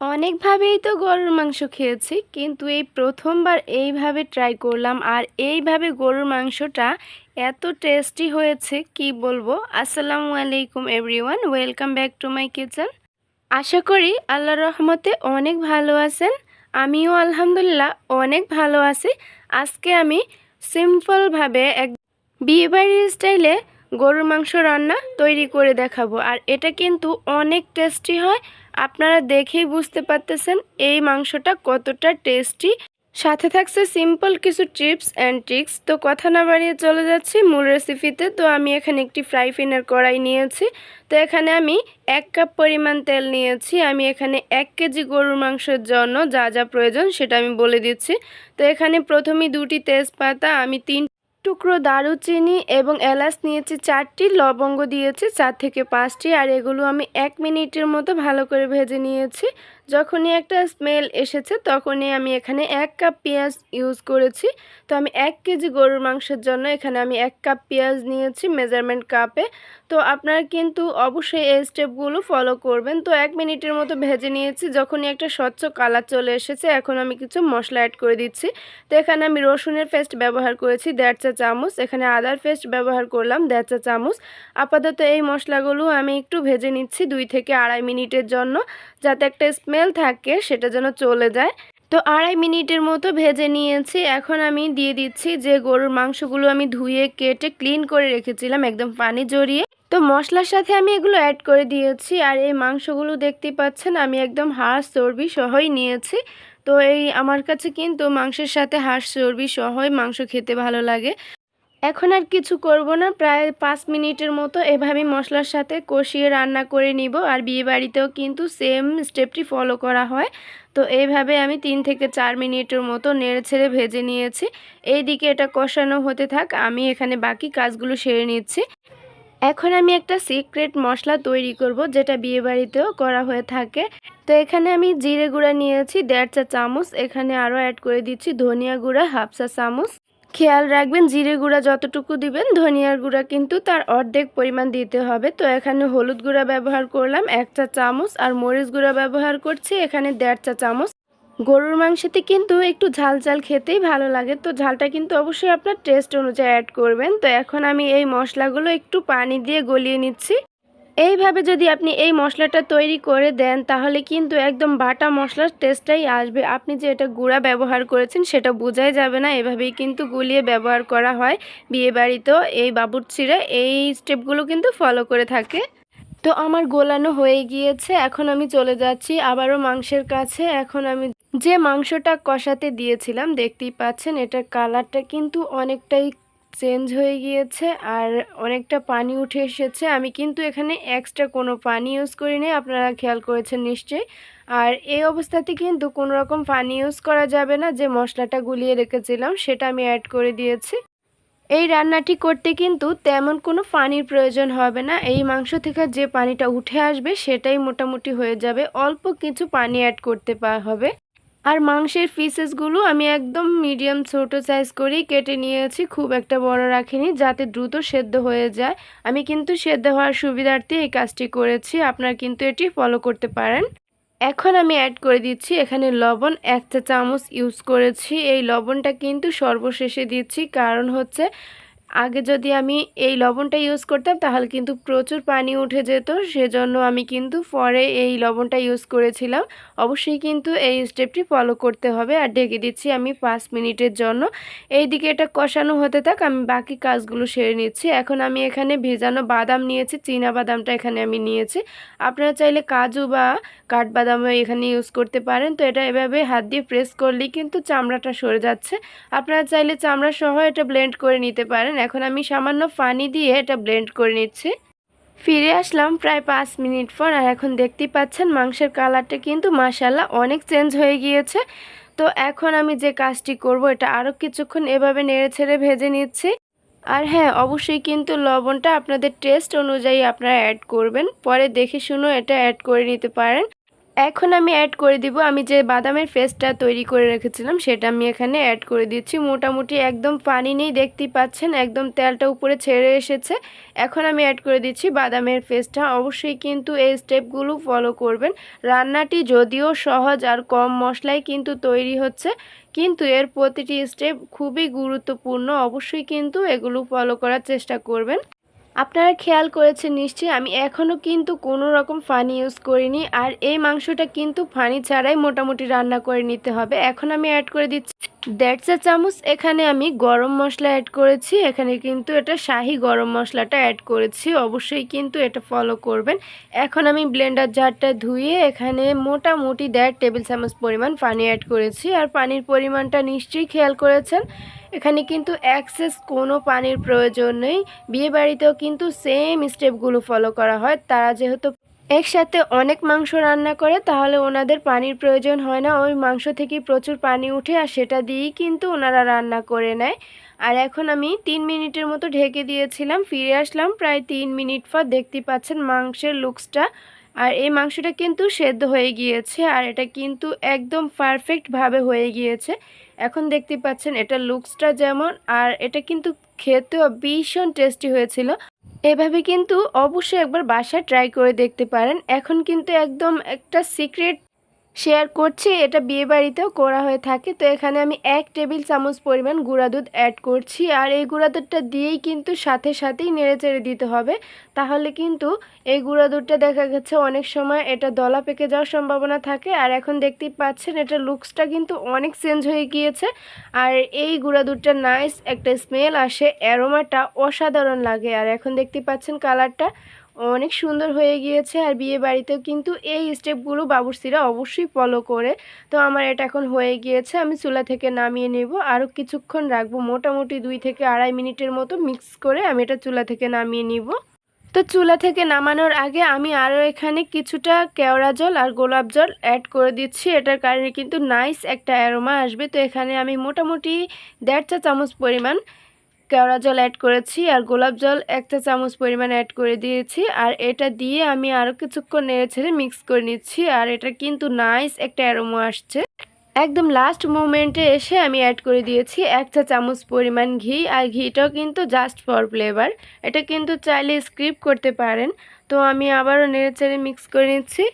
অনেকভাবেই তো গরুর মাংস খেয়েছি, কিন্তু এই প্রথমবার এইভাবে ট্রাই করলাম আর এইভাবে গরুর মাংসটা এত টেস্টি হয়েছে, কি বলব? আসসালামু আলাইকুম everyone welcome back to my kitchen আশা করি আল্লাহর রহমতে অনেক ভালো আছেন, আমিও আলহামদুলিল্লাহ অনেক ভালো আছি। আজকে আমি সিম্পলভাবে এক বিয়েবাড়ির স্টাইলে গরুর মাংস রান্না তৈরি করে দেখাবো, আর এটা কিন্তু অনেক টেস্টি হয় আপনারা দেখেই বুঝতে পারতেছেন এই মাংসটা কতটা টেস্টি সাথে থাকছে সিম্পল কিছু টিপস অ্যান্ড ট্রিক্স তো কথা না বাড়িয়ে চলে যাচ্ছি মূল রেসিপিতে তো আমি এখানে একটি ফ্রাই প্যানের কড়াই নিয়েছি। তো এখানে আমি এক কাপ পরিমাণ তেল নিয়েছি। আমি এখানে এক কেজি গরুর মাংসের জন্য যা যা প্রয়োজন সেটা আমি বলে দিচ্ছি। তো এখানে প্রথমেই দুটি তেজপাতা, আমি তিন টুকরো দারুচিনি এবং এলাচ নিয়েছি চারটি, লবঙ্গ দিয়েছি চার থেকে পাঁচটি, আর এগুলো আমি এক মিনিটের মতো ভালো করে ভেজে নিয়েছি। যখনই একটা স্মেল এসেছে তখনই আমি এখানে এক কাপ পেঁয়াজ ইউজ করেছি। তো আমি এক কেজি গরুর মাংসের জন্য এখানে আমি এক কাপ পেঁয়াজ নিয়েছি মেজারমেন্ট কাপে। তো আপনারা কিন্তু অবশ্যই এই স্টেপগুলো ফলো করবেন। তো এক মিনিটের মতো ভেজে নিয়েছি, যখনই একটা স্বচ্ছ কালার চলে এসেছে, এখন আমি কিছু মশলা অ্যাড করে দিচ্ছি। তো এখানে আমি রসুনের পেস্ট ব্যবহার করেছি, দেড় চা চামচ। এখানে আদার পেস্ট ব্যবহার করলাম, দেড় চা চামচ। আপাতত এই মশলাগুলো আমি একটু ভেজে নিচ্ছি দুই থেকে আড়াই মিনিটের জন্য, যাতে একটা স্মেল থাকে, সেটা যেন চলে যায়। তো আড়াই মিনিটের মতো ভেজে নিয়েছি। এখন আমি দিয়ে দিচ্ছি যে গরুর মাংসগুলো আমি ধুয়ে, কেটে ক্লিন করে রেখেছিলাম, একদম পানি জড়িয়ে। তো মশলার সাথে আমি এগুলো অ্যাড করে দিয়েছি আর এই মাংসগুলো দেখতেই পাচ্ছেন আমি একদম হাঁস চর্বি সহই নিয়েছি। তো এই আমার কাছে কিন্তু মাংসের সাথে হাঁস চর্বি সহই মাংস খেতে ভালো লাগে। এখন আর কিছু করব না, প্রায় পাঁচ মিনিটের মতো এভাবে মশলার সাথে কষিয়ে রান্না করে নিব আর বিয়ে বাড়িতেও কিন্তু সেম স্টেপটি ফলো করা হয়। তো এইভাবে আমি তিন থেকে চার মিনিটের মতো নেড়ে ছেড়ে ভেজে নিয়েছি। এই দিকে এটা কষানো হতে থাক, আমি এখানে বাকি কাজগুলো সেরে নিচ্ছি। এখন আমি একটা সিক্রেট মশলা তৈরি করব, যেটা বিয়ে বাড়িতেও করা হয়ে থাকে। তো এখানে আমি জিরে গুঁড়া নিয়েছি, দেড় চা চামচ। এখানে আরও অ্যাড করে দিচ্ছি ধনিয়া গুঁড়া, হাফ চা চামচ। খেয়াল রাখবেন, জিরে গুঁড়া যতটুকু দিবেন, ধনিয়ার গুঁড়া কিন্তু তার অর্ধেক পরিমাণ দিতে হবে। তো এখানে হলুদ গুঁড়া ব্যবহার করলাম, এক চা চামচ। আর মরিচ গুঁড়া ব্যবহার করছি, এখানে দেড় চা চামচ। গরুর মাংসতে কিন্তু একটু ঝাল ঝাল খেতেই ভালো লাগে। তো ঝালটা কিন্তু অবশ্যই আপনার টেস্ট অনুযায়ী অ্যাড করবেন। তো এখন আমি এই মশলাগুলো একটু পানি দিয়ে গলিয়ে নিচ্ছি। এইভাবে যদি আপনি এই মশলাটা তৈরি করে দেন, তাহলে কিন্তু একদম বাটা মশলার টেস্টটাই আসবে। আপনি যে এটা গুঁড়া ব্যবহার করেছেন, সেটা বোঝাই যাবে না। এভাবেই কিন্তু গুলিয়ে ব্যবহার করা হয় বিয়ে বাড়িতেও এই বাবুরচিরা এই স্টেপগুলো কিন্তু ফলো করে থাকে। তো আমার গোলানো হয়ে গিয়েছে, এখন আমি চলে যাচ্ছি আবারও মাংসের কাছে, এখন আমি যে মাংসটা কষাতে দিয়েছিলাম, দেখতেই পাচ্ছেন এটার কালারটা কিন্তু অনেকটাই চেঞ্জ হয়ে গিয়েছে আর অনেকটা পানি উঠে এসেছে। আমি কিন্তু এখানে এক্সট্রা কোনো পানি ইউজ করিনি, আপনারা খেয়াল করেছেন নিশ্চয়ই। আর এই অবস্থাতে কিন্তু কোনো রকম পানি ইউজ করা যাবে না, যে মশলাটা গুলিয়ে রেখেছিলাম সেটা আমি অ্যাড করে দিয়েছি। এই রান্নাটি করতে কিন্তু তেমন কোনো পানির প্রয়োজন হবে না। এই মাংস থেকে যে পানিটা উঠে আসবে, সেটাই মোটামুটি হয়ে যাবে। অল্প কিছু পানি অ্যাড করতে হবে। আর মাংসের পিসেসগুলো আমি একদম মিডিয়াম ছোট সাইজ করেই কেটে নিয়েছি। খুব একটা বড় রাখিনি, যাতে দ্রুত সেদ্ধ হয়ে যায়। আমি কিন্তু সেদ্ধ হওয়ার সুবিধার্থে এই কাজটি করেছি। আপনারা কিন্তু এটি ফলো করতে পারেন। এখন আমি অ্যাড করে দিচ্ছি এখানে লবণ, এক চা চামচ ইউজ করেছি। এই লবণটা কিন্তু সর্বশেষে দিচ্ছি, কারণ হচ্ছে আগে যদি আমি এই লবণটা ইউজ করতাম, তাহলে কিন্তু প্রচুর পানি উঠে যেত। সেজন্য আমি কিন্তু পরে এই লবণটা ইউজ করেছিলাম। অবশ্যই কিন্তু এই স্টেপটি ফলো করতে হবে। আর ঢেকে দিচ্ছি আমি পাঁচ মিনিটের জন্য। এই দিকে এটা কষানো হতে থাক, আমি বাকি কাজগুলো সেরে নিচ্ছি। এখন আমি এখানে ভেজানো বাদাম নিয়েছি, চীনা বাদামটা এখানে আমি নিয়েছি। আপনারা চাইলে কাজু বা কাঠবাদামও এখানে ইউজ করতে পারেন। তো এটা এভাবে হাত দিয়ে প্রেস করলেই কিন্তু চামড়াটা সরে যাচ্ছে। আপনারা চাইলে চামড়া সহ এটা ব্লেন্ড করে নিতে পারেন। এখন আমি সামান্য পানি দিয়ে এটা ব্লেন্ড করে নিচ্ছি। ফিরে আসলাম প্রায় পাঁচ মিনিট পর আর এখন দেখতেই পাচ্ছেন মাংসের কালারটা কিন্তু মাসাল্লাহ অনেক চেঞ্জ হয়ে গিয়েছে। তো এখন আমি যে কাজটি করব এটা আরও কিছুক্ষণ এভাবে নেড়ে ছেড়ে ভেজে নিচ্ছি। আর হ্যাঁ অবশ্যই কিন্তু লবণটা আপনাদের টেস্ট অনুযায়ী আপনারা অ্যাড করবেন। পরে দেখে শুনো এটা অ্যাড করে নিতে পারেন। এখন আমি অ্যাড করে দিব। আমি যে বাদামের পেস্টটা তৈরি করে রেখেছিলাম, সেটা আমি এখানে অ্যাড করে দিচ্ছি। মোটামুটি একদম পানি নেই, দেখতেই পাচ্ছেন, একদম তেলটা উপরে ছেড়ে এসেছে। এখন আমি অ্যাড করে দিচ্ছি বাদামের পেস্টটা অবশ্যই কিন্তু এই স্টেপগুলো ফলো করবেন। রান্নাটি যদিও সহজ আর কম মশলায় কিন্তু তৈরি হচ্ছে, কিন্তু এর প্রতিটি স্টেপ খুবই গুরুত্বপূর্ণ। অবশ্যই কিন্তু এগুলো ফলো করার চেষ্টা করবেন। আপনারা খেয়াল করেছেন নিশ্চয়ই, আমি এখনও কিন্তু কোনো রকম ফানি ইউজ করিনি, আর এই মাংসটা কিন্তু ফানি ছাড়াই মোটামুটি রান্না করে নিতে হবে। এখন আমি অ্যাড করে দিচ্ছি দেড় চা চামচ। এখানে আমি গরম মশলা অ্যাড করেছি। এখানে কিন্তু এটা শাহি গরম মশলাটা অ্যাড করেছি। অবশ্যই কিন্তু এটা ফলো করবেন। এখন আমি ব্লেন্ডার জারটা ধুয়ে এখানে মোটামুটি দেড় টেবিল চামচ পরিমাণ পানি অ্যাড করেছি। আর পানির পরিমাণটা নিশ্চয়ই খেয়াল করেছেন। এখানে কিন্তু অ্যাক্সেস কোনো পানির প্রয়োজন নেই। বিয়েবাড়িতেও কিন্তু সেম স্টেপগুলো ফলো করা হয়। তারা যেহেতু একসাথে অনেক মাংস রান্না করে, তাহলে ওনাদের পানির প্রয়োজন হয় না। ওই মাংস থেকে প্রচুর পানি উঠে আর সেটা দিয়েই কিন্তু ওনারা রান্না করে নেয়। আর এখন আমি তিন মিনিটের মতো ঢেকে দিয়েছিলাম, ফিরে আসলাম প্রায় তিন মিনিট পর দেখতে পাচ্ছেন মাংসের লুকসটা। আর এই মাংসটা কিন্তু সেদ্ধ হয়ে গিয়েছে আর এটা কিন্তু একদম পারফেক্টভাবে হয়ে গিয়েছে। এখন দেখতে পাচ্ছেন এটা লুকসটা যেমন, আর এটা কিন্তু খেতেও ভীষণ টেস্টি হয়েছিল। এভাবে কিন্তু অবশ্যই একবার বাসায় ট্রাই করে দেখতে পারেন। এখন কিন্তু একদম একটা সিক্রেট শেয়ার করছি, এটা বিয়ে বাড়িতেও করা হয়ে থাকে। তো এখানে আমি এক টেবিল চামচ পরিমাণ গুঁড়া দুধ অ্যাড করছি। আর এই গুঁড়া দুধটা দিয়েই কিন্তু সাথে সাথেই নেড়ে চেড়ে দিতে হবে। তাহলে কিন্তু এই গুঁড়া দুধটা দেখা গেছে অনেক সময় এটা দলা পেকে যাওয়ার সম্ভাবনা থাকে। আর এখন দেখতেই পাচ্ছেন এটা লুকসটা কিন্তু অনেক চেঞ্জ হয়ে গিয়েছে। আর এই গুঁড়া দুধটা নাইস একটা স্মেল আসে। অ্যারোমাটা অসাধারণ লাগে। আর এখন দেখতে পাচ্ছেন কালারটা অনেক সুন্দর হয়ে গিয়েছে। আর বিয়ে বাড়িতেও কিন্তু এই স্টেপগুলো বাবুর্চিরা অবশ্যই ফলো করে। তো আমার এটা এখন হয়ে গিয়েছে। আমি চুলা থেকে নামিয়ে নেব। আরও কিছুক্ষণ রাখব। মোটামুটি দুই থেকে আড়াই মিনিটের মতো মিক্স করে আমি এটা চুলা থেকে নামিয়ে নিব। তো চুলা থেকে নামানোর আগে আমি আরও এখানে কিছুটা কেওড়া জল আর গোলাপ জল অ্যাড করে দিচ্ছি। এটার কারণে কিন্তু নাইস একটা অ্যারোমা আসবে। তো এখানে আমি মোটামুটি দেড় চা চামচ পরিমাণ কেওড়া জল অ্যাড করেছি আর গোলাপ জল একটা চামচ পরিমাণ অ্যাড করে দিয়েছি। আর এটা দিয়ে আমি আরও কিছুক্ষণ নেড়ে ছেড়ে মিক্স করে নিচ্ছি আর এটা কিন্তু নাইস একটা অ্যারোমো আসছে। একদম লাস্ট মোমেন্টে এসে আমি অ্যাড করে দিয়েছি এক চা চামচ পরিমাণ ঘি আর ঘিটাও কিন্তু জাস্ট ফর ফ্লেভার এটা কিন্তু চাইলে স্ক্রিপ করতে পারেন। তো আমি আবারও নেড়ে চেড়ে মিক্স করে নিচ্ছি।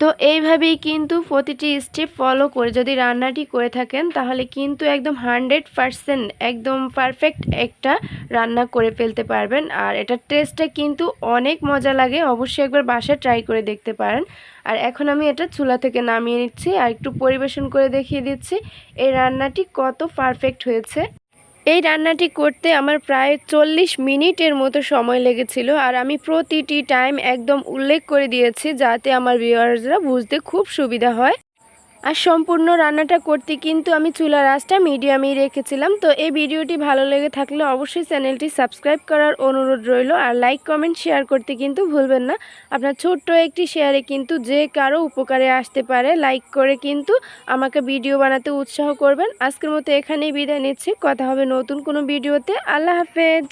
তো এইভাবেই কিন্তু প্রতিটি স্টেপ ফলো করে যদি রান্নাটি করে থাকেন, তাহলে কিন্তু একদম হানড্রেড পারসেন্ট একদম পারফেক্ট একটা রান্না করে ফেলতে পারবেন। আর এটার টেস্টটা কিন্তু অনেক মজা লাগে, অবশ্যই একবার বাসায় ট্রাই করে দেখতে পারেন। আর এখন আমি এটা চুলা থেকে নামিয়ে নিচ্ছি, আর একটু পরিবেশন করে দেখিয়ে দিচ্ছি, এই রান্নাটি কত পারফেক্ট হয়েছে। এই রান্নাটি করতে আমার প্রায় চল্লিশ মিনিটের মতো সময় লেগেছিল আর আমি প্রতিটি টাইম একদম উল্লেখ করে দিয়েছি যাতে আমার ভিউয়ার্সরা বুঝতে খুব সুবিধা হয়। আর সম্পূর্ণ রান্নাটা করতে কিন্তু আমি চুলার আঁচটা মিডিয়ামেই রেখেছিলাম। তো এই ভিডিওটি ভালো লেগে থাকলে অবশ্যই চ্যানেলটি সাবস্ক্রাইব করার অনুরোধ রইল। আর লাইক, কমেন্ট, শেয়ার করতে কিন্তু ভুলবেন না। আপনার ছোট্ট একটি শেয়ারে কিন্তু যে কারও উপকারে আসতে পারে, লাইক করে কিন্তু আমাকে ভিডিও বানাতে উৎসাহ করবেন। আজকের মতো এখানেই বিদায় নিচ্ছি। কথা হবে নতুন কোনো ভিডিওতে। আল্লাহ হাফেজ।